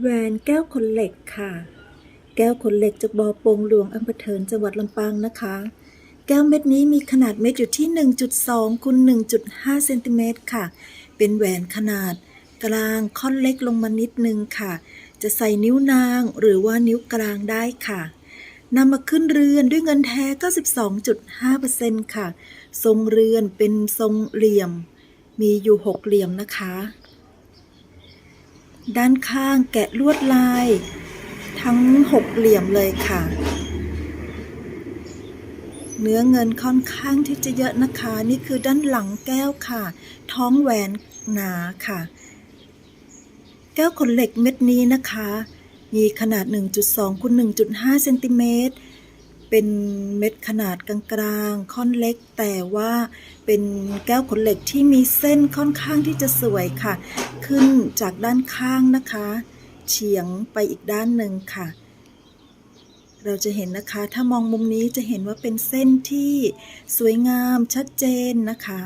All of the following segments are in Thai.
แหวนแก้วขนเหล็กค่ะ แก้วขนเหล็กจากบ่อโปงหลวงอำเภอเถินจังหวัดลำปางนะคะ แก้วเม็ดนี้มีขนาดเม็ดอยู่ที่ 1.2คูณ1.5เซนติเมตรค่ะ เป็นแหวนขนาด กลางค่อนเล็กลงมานิดนึงค่ะ จะใส่นิ้วนางหรือว่านิ้วกลางได้ค่ะนำมาขึ้นเรือนด้วยเงินแท้ 92.5%ค่ะ ทรงเรือนเป็นทรงเหลี่ยม มีอยู่หกเหลี่ยมนะคะ ด้านข้างแกะลวดลาย ทั้งหกเหลี่ยมเลยค่ะ เนื้อเงินค่อนข้างที่จะเยอะนะคะ นี่คือด้านหลังแก้วค่ะ ท้องแหวนหนาค่ะ แก้วขนเหล็กเม็ดนี้นะคะ มีขนาด 1.2คูณ1.5เซนติเมตร เป็นเม็ดขนาดกลางๆ ค่อนเล็ก แต่ว่าเป็นแก้วขนเหล็กที่มีเส้นค่อนข้างที่จะสวยค่ะ ขึ้นจากด้านข้างนะคะ เฉียงไปอีกด้านหนึ่งค่ะ เราจะเห็นนะคะ ถ้ามองมุมนี้จะเห็นว่าเป็นเส้นที่สวยงามชัดเจนนะคะ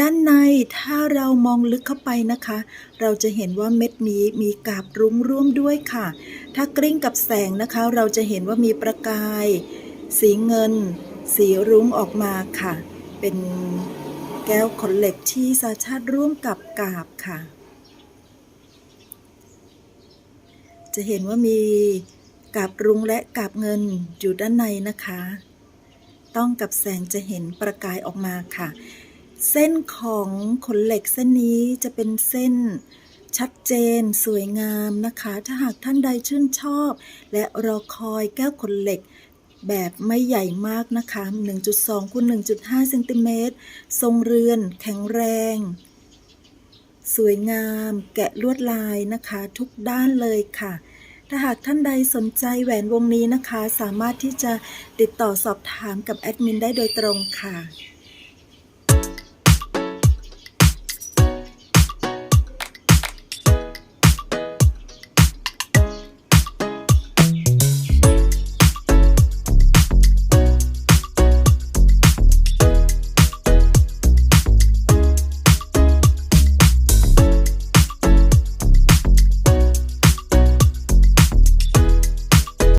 ด้านในถ้าเรามองลึกเข้าไปนะคะ เราจะเห็นว่าเม็ดนี้มีกาบรุ้งร่วมด้วยค่ะ ถ้ากลิ้งกับแสงนะคะ เราจะเห็นว่ามีประกาย สีเงิน สีรุ้งออกมาค่ะ เป็นแก้วขนเหล็กที่สาชาติร่วมกับกาบค่ะ จะเห็นว่ามีกาบรุ้งและกาบเงินอยู่ด้านในนะคะ ต้องกับแสงจะเห็นประกายออกมาค่ะ เส้นของขนเหล็กเส้นนี้จะเป็นเส้นชัดเจน สวยงามนะคะ ถ้าหากท่านใดชื่นชอบ และรอคอยแก้วขนเหล็กแบบไม่ใหญ่มากนะคะ 1.2คูณ1.5เซนติเมตร ทรงเรือนแข็งแรง สวยงาม แกะลวดลายนะคะ ทุกด้านเลยค่ะ ถ้าหากท่านใดสนใจแหวนวงนี้นะคะ สามารถที่จะติดต่อสอบถามกับแอดมินได้โดยตรงค่ะ